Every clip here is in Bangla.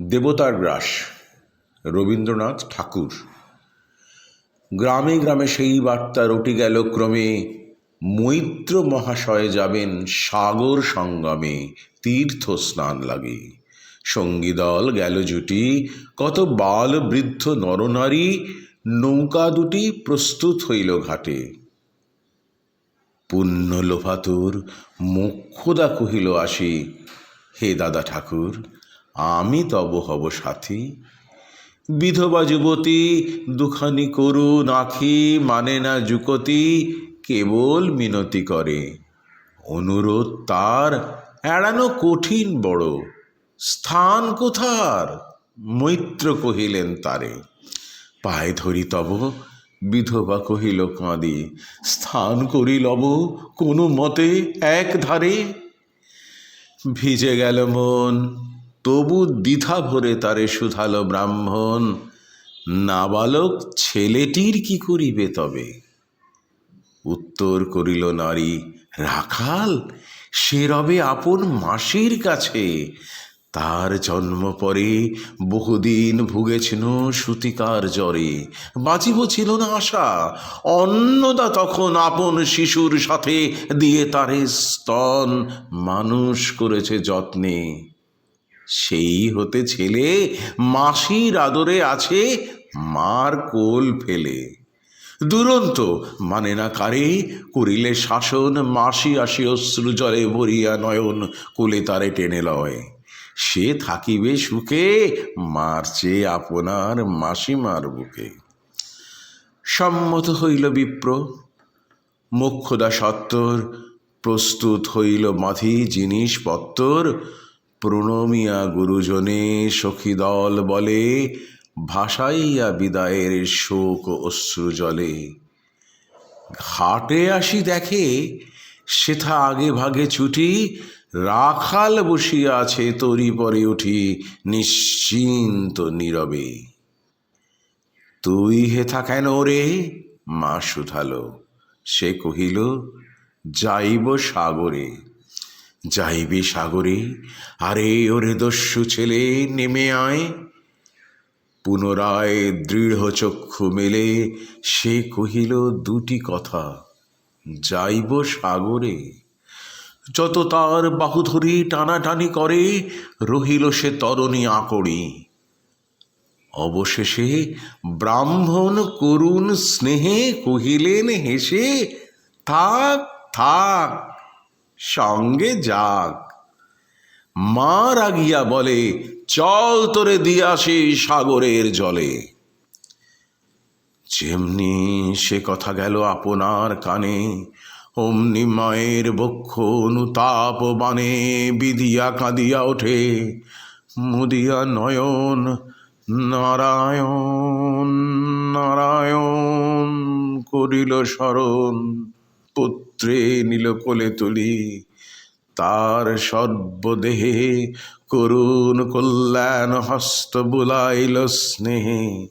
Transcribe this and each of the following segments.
দেবতার গ্রাস, রবীন্দ্রনাথ ঠাকুর। গ্রামে গ্রামে সেই বার্তা রটি গেল, ক্রমে মৈত্র মহাশয় যাবেন সাগর সঙ্গমে তীর্থ স্নান লাগে। সঙ্গীদল গেল জুটি, কত বাল বৃদ্ধ নরনারী, নৌকা দুটি প্রস্তুত হইল ঘাটে। পুণ্য লোভাতুর, মোক্ষদা কহিল আসি, হে দাদা ঠাকুর আমি তব হব সাথী। বিধবা যুবতী, দুখানি করু নাখি মানে না যুকতি, কেবল মিনতি করে। অনুরোধ তার, এড়ানো কঠিন বড়। স্থান কোথার? মৈত্র কহিলেন তারে। পায়ে ধরি তব, বিধবা কহিল কাঁদি। স্থান করি লব, কোনো মতে এক ধারে ভিজে গেল মন তবু দ্বিধা ভরে তারে শুধালো ব্রাহ্মণ, নাবালক ছেলেটির কি করিবে তবে? উত্তর করিল নারী, রাখাল, সে রবে আপন মাসির কাছে। তার জন্ম পরে বহুদিন ভুগেছিল সুতিকার জ্বরে। বাঁচিব ছিল না আশা, অন্নদা তখন আপন শিশুর সাথে দিয়ে তারে স্তন মানুষ করেছে যত্নে। সেই হতে ছেলে মাসির আদরে আছে মার কোল ফেলে। দুরন্ত মানে না কারে করিলে শাসন, মাসি আসি অশ্রু জলে ভরিয়া নয়ন কোলে তারে টেনে লয়। সে থাকিবে সুখে মারছে আপনার মাসিমার বুকে। সম্মত হইল বিপ্র, মোক্ষদা সত্তর, প্রস্তুত হইল মাধি জিনিসপত্তর প্রণমিয়া গুরুজনে সখী দল বলে, ভাসাইয়া বিদায়ের শোক অশ্রু জলে। ঘাটে আসি দেখে, সেথা আগে ভাগে ছুটি, রাখাল বসিয়া আছে তরি পরে উঠি নিশ্চিন্ত নীরবে। তুই হেথা কেন রে, মা শুধালো সে কহিল, যাইব সাগরে। যাইবি সাগরে? আরে, ওরে দস্যু ছেলে, নেমে আয়। পুনরায় দৃঢ় চক্ষু মেলে, সে কহিল, দুটি কথা। যাইব সাগরে? যত তার বাহুধরি টানাটানি করে, রহিল সে তরণী আকড়ি। অবশেষে ব্রাহ্মণ করুণ স্নেহে কহিলেন, হেসে, থাক থাক। সঙ্গে যাক। মা রাগিয়া বলে, চল তোরে দিয়াসি সাগরের জলে। যেমনি সে কথা গেল আপনার কানে, অমনি মায়ের বক্ষ অনুতাপ বানে বিধিয়া কাঁদিয়া ওঠে। মুদিয়া নয়ন, নারায়ণ নারায়ণ করিল স্মরণ পুত্রে নীল কোলে তুলি, তার সর্বদেহে করুণ কল্যাণ হস্ত বুলাইল স্নেহে।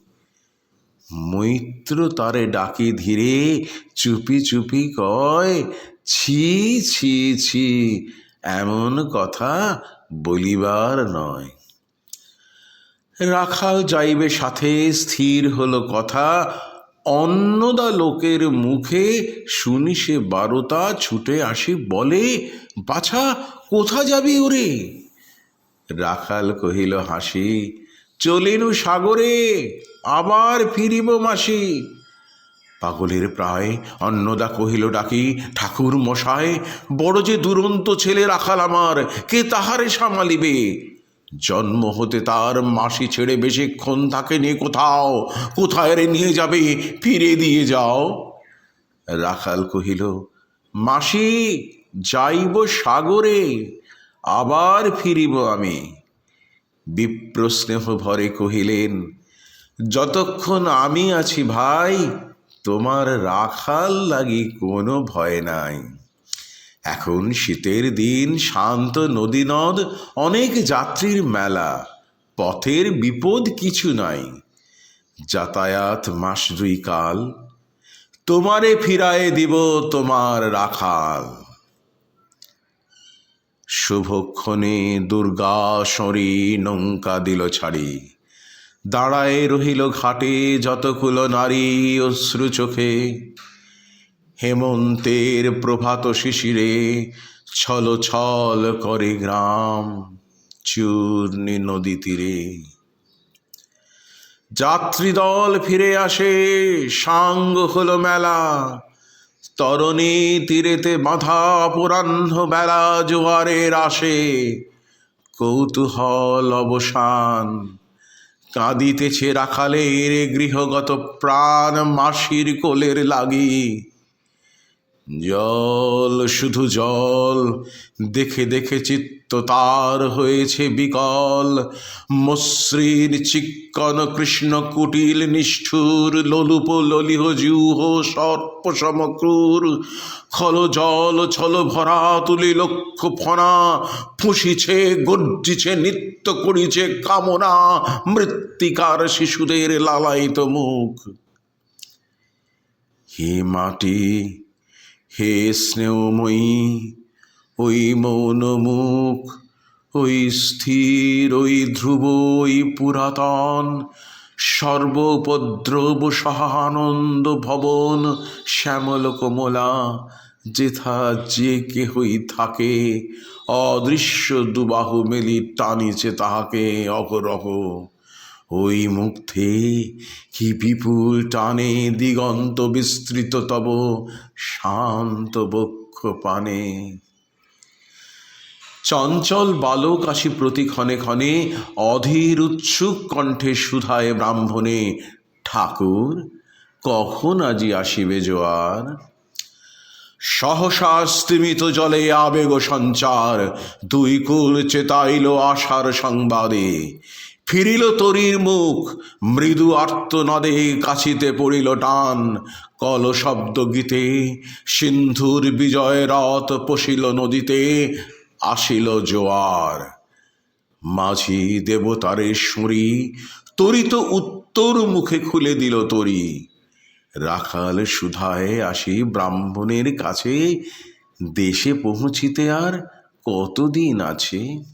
মৈত্র তারে ডাকি ধীরে, চুপি চুপি কয়, ছি ছি ছি, এমন কথা বলিবার নয়। রাখাল যাইবে সাথে, স্থির হলো কথা অন্নদা লোকের মুখে শুনি সে বারোটা ছুটে আসি বলে, বাছা, কোথা যাবি ওরে? রাখাল কহিল, হাসি, চলিনু সাগরে, আবার ফিরিব মাসি। পাগলের প্রায় অন্নদা কহিল, ডাকি ঠাকুর মশায় বড় যে দুরন্ত ছেলে রাখাল আমার, কে তাহারে সামালিবে? জন্ম হতে তার মাসি ছেড়ে বেশিক্ষণ থাকেনি কোথাও। কোথায় রে নিয়ে যাবে? ফিরে দিয়ে যাও। রাখাল কহিল, মাসি, যাইব সাগরে, আবার ফিরিব আমি। বিপ্রস্নেহ ভরে কহিলেন, যতক্ষণ আমি আছি ভাই, তোমার রাখাল লাগি কোনো ভয় নাই। এখন শীতের দিন, শান্ত নদী নদ অনেক যাত্রীর মেলা। পথের বিপদ কিছু নাই। যাতায়াত মাস দুই কাল। তোমারে ফিরায়ে দিব তোমার রাখাল। শুভক্ষণে দুর্গা সরি নৌকা দিল ছাড়ি। দাঁড়ায় রহিল ঘাটে যতকুল নারী অশ্রু চোখে। হেমন্তের প্রভাত শিশিরে ছল ছল করে গ্রাম চূর্ণি নদী তীরে। যাত্রীদল ফিরে আসে, সাঙ্গ হলো মেলা। তরণী তীরেতে বাঁধা অপরাহ্ন বেলা জোয়ারের আসে। কৌতূহল অবসান কাঁদিতেছে রাখালের গৃহগত প্রাণ মাসির কোলের লাগি। জল, শুধু জল। দেখে দেখে চিত্ত তার হয়েছে বিকল। মসৃণ চিক্কন কৃষ্ণ কুটিল নিষ্ঠুর, ললুপ ললিহ জুহ সর্প সমক্রুর। খল জল, ছল ভরা তুলি লক্ষ ফনা। ফুঁসিছে গর্জিছে, নৃত্য করিছে কামনা। মৃত্তিকার শিশুদের লালায়িত মুখ। হে মাটি হে স্নেহময়ী, ওই মৌন মুখ, ওই স্থির, ওই ধ্রুব, ওই পুরাতন, সর্বোপদ্রব সহানন্দ ভবন শ্যামল কমলা যেথা যে কেহই থাকে, অদৃশ্য দুবাহু মেলি টানিছে তাহাকে অহরহ ওই মুগ্ধে কি বিপুল টানে দিগন্ত বিস্তৃত তব শান্ত বক্ষ পানে। চঞ্চল বালক আসি প্রতি ক্ষণে ক্ষণে, অধীর উৎসুক কণ্ঠে সুধায় ব্রাহ্মণে, ঠাকুর, কখন আজি আসিবে জোয়ার? সহসা স্তিমিত জলে আবেগ সঞ্চার, দুই কুল চেতাইল আশার সংবাদে ফিরিল তরির মুখ, মৃদু আর্ত আর্তনদে কাছিতে পড়িল টান, কল শব্দ গীতে সিন্ধুর বিজয় রথ পশিল নদীতে আসিল জোয়ার। মাঝি দেবতারেশ্বরী তরিত উত্তর মুখে খুলে দিল তরি। রাখাল সুধায় আসি ব্রাহ্মণের কাছে, দেশে পৌঁছিতে আর কতদিন আছে?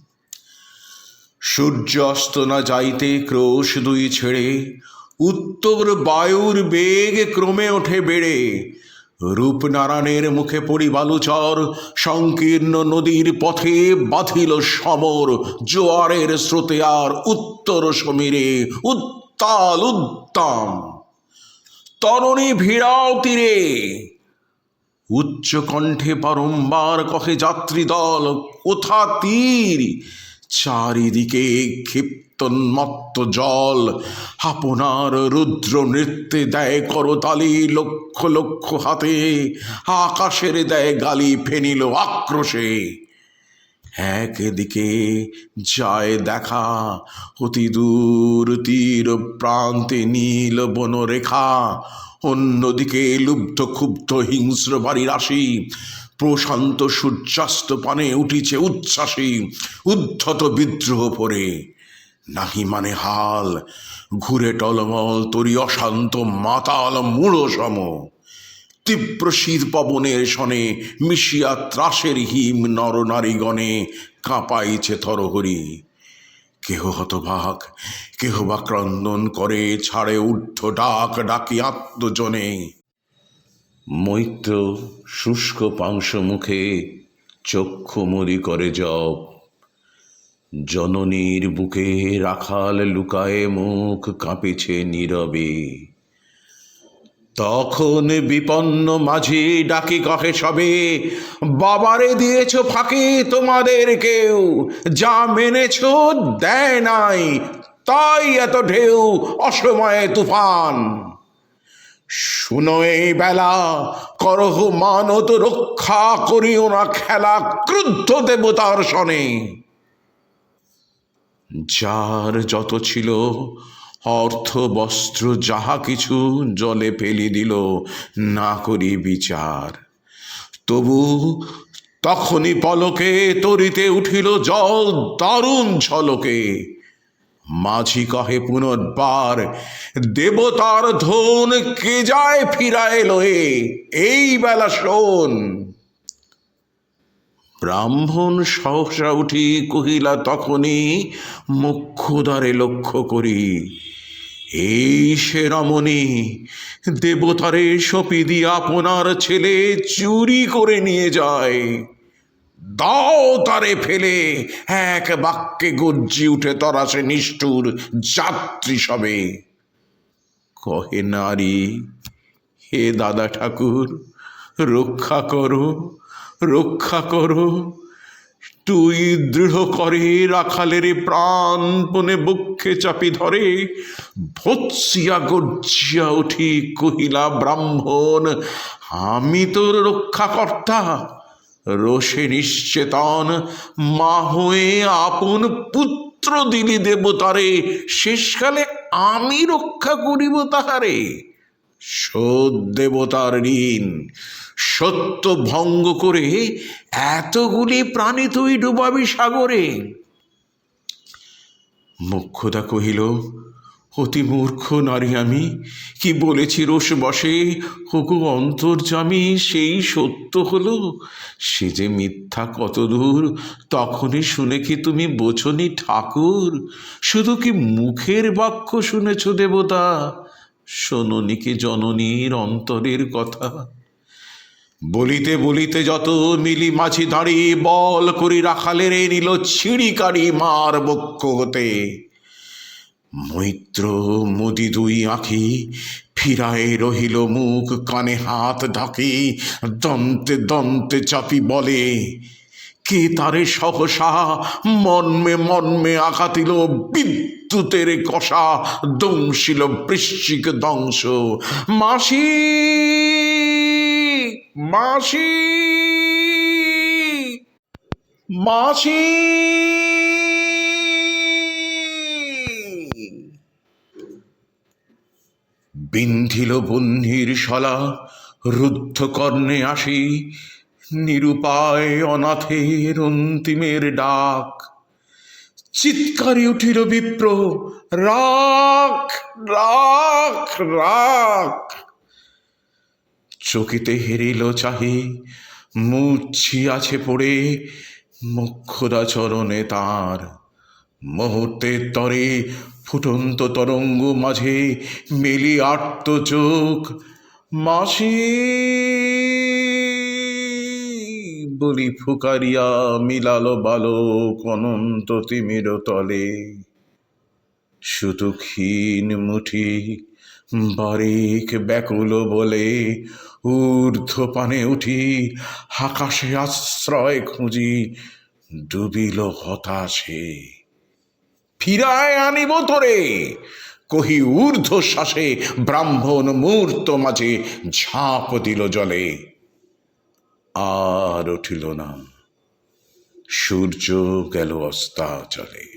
সূর্য অস্ত না যাইতে ক্রোশ দুই ছেড়ে, উত্তর বায়ুর বেগ ক্রমে ওঠে বেড়ে। রূপনারায়ণের মুখে পড়ি বালুচর সংকীর্ণ নদীর পথে বাঁধিল সমর, জোয়ারের স্রোতে আর উত্তর সমীরে, উত্তাল উত্তম। তরণী ভিড়াও তীরে। উচ্চ কণ্ঠে বারংবার কহে যাত্রী দল কোথা তীর চারিদিকে ক্ষিপ্তন্মত্ত জল। আপনার রুদ্র নৃত্যে দেয় করতালি লক্ষ লক্ষ হাতে। আকাশের দেয় গালি ফেনিল আক্রোশে। একদিকে যায় দেখা অতি দূর তীর প্রান্তে নীল বনরেখা। অন্যদিকে লুব্ধ ক্ষুব্ধ হিংস্র বাড়ি রাশি প্রশান্ত সূর্যাস্ত পানে উঠিছে উচ্ছ্বাসী, উদ্ধত বিদ্রোহ পরে। নাহি মানে হাল, ঘুরে টলমল তরি অশান্ত মাতাল মূঢ় সম তীব্র শীত পবনের শনে মিশিয়া ত্রাসের হিম নর নরনারীগণে কাঁপাইছে থরহরি। কেহ হতভাগ, কেহ বা ক্রন্দন করে, ছাড়ে ঊর্ধ্ব ডাক ডাকি আত্মজনে। মৈত্র শুষ্ক পাংশ মুখে চক্ষু মরি করে জপ। জননীর বুকে রাখাল লুকায়ে মুখ কাঁপিছে নীরবে। তখন বিপন্ন মাঝি ডাকি, কহে সবে, বাবারে দিয়েছ ফাঁকি তোমাদের কেউ? যা মেনেছ দেয় নাই, তাই এত ঢেউ, অসময়ে তুফান। শুনো এই বেলা, করহ মানত রক্ষা করিও না খেলা ক্রুদ্ধ দেবতার শনে। যার যত ছিল, অর্থ, বস্ত্র, যাহা কিছু জলে ফেলি দিল, না করি বিচার। তবু তখনই পলকে তরিতে উঠিল জল দারুণ ঝলকে। মাঝি কহে, পুনর্বার দেবতার ধন কে যায় ফিরায় লয়ে এই বেলা শোন। ব্রাহ্মণ সহসা উঠি কহিলা, তখনই মুখ্যদ্বারে লক্ষ্য করি। এই সে রমণী, দেবতারে সপি দিয়ে আপনার ছেলে চুরি করে নিয়ে যায়। দাও তারে ফেলে। এক বাক্যে গর্জি উঠে তরা সে নিষ্ঠুর যাত্রী সবে। কহে নারী, হে দাদা ঠাকুর, রক্ষা করো রক্ষা করো। তুই দৃঢ় করে রাখালের প্রাণপণে বক্ষে চাপি ধরে, ভৎসিয়া গর্জিয়া উঠি কহিলা, ব্রাহ্মণ, আমি তোর রক্ষাকর্তা। রোষে নিশ্চেতন, মা হয়ে আপন পুত্র দিলি দেবতারে, শেষকালে আমি রক্ষা করিব তাহারে। শোধ দেবতার ঋণ, সত্য ভঙ্গ করে এতগুলি প্রাণী তুই ডুবাবি সাগরে। মুখ্যদা কহিল অতি মূর্খ নারী আমি। কি বলেছি রোষ বসে? হকু অন্তর্জামী সেই সত্য হলো? সে যে মিথ্যা কতদূর, তখনই শুনে কি তুমি বোঝনি ঠাকুর? শুধু কি মুখের বাক্য শুনেছ দেবতা? শোনি কি জননীর অন্তরের কথা? বলিতে বলিতে যত মিলি মাছি দাঁড়িয়ে বল করি রাখালের নিল ছিঁড়িকারি মার বক্ষ হতে। মৈত্র মুদি দুই আঁখি ফিরায় রহিল মুখ, কানে হাত ঢাকি, দন্তে দন্তে চাপি বলে, কে তারে সহসা মর্মে মর্মে আঘাতিল বিদ্যুতের কষা, দংশিল বৃশ্চিক দংশ, মাসি মাসি মাসি বিন্ধিল বন্ধির শলা, রুদ্ধ কর্ণে আসি, নিরুপায় অনাথের অন্তিমের ডাক। চিৎকারে উঠিল বিপ্র, রাখ রাখ রাখ। চকিতে হেরিল চাহি মুচ্ছি আছে পড়ে মুখ্যদা চরণে তার। মুহূর্তের তরে ফুটন্ত তরঙ্গ মাঝে মেলি আট্ট চোখ মাসি, বলি ফুকারিয়া মিলালো বালক অনন্ত তিমির তলে। শুধু ক্ষীণ মুঠি বারিক ব্যাকুল বলে ঊর্ধ্ব পানে উঠি আকাশে আশ্রয় খুঁজি, ডুবিল হতাশে। ফিরায় আনিব তোরে কহি ঊর্ধ্ব শ্বাসে ব্রাহ্মণ মুহূর্ত মাঝে ঝাঁপ দিল জলে। আর উঠিল না। সূর্য গেল অস্তাচলে।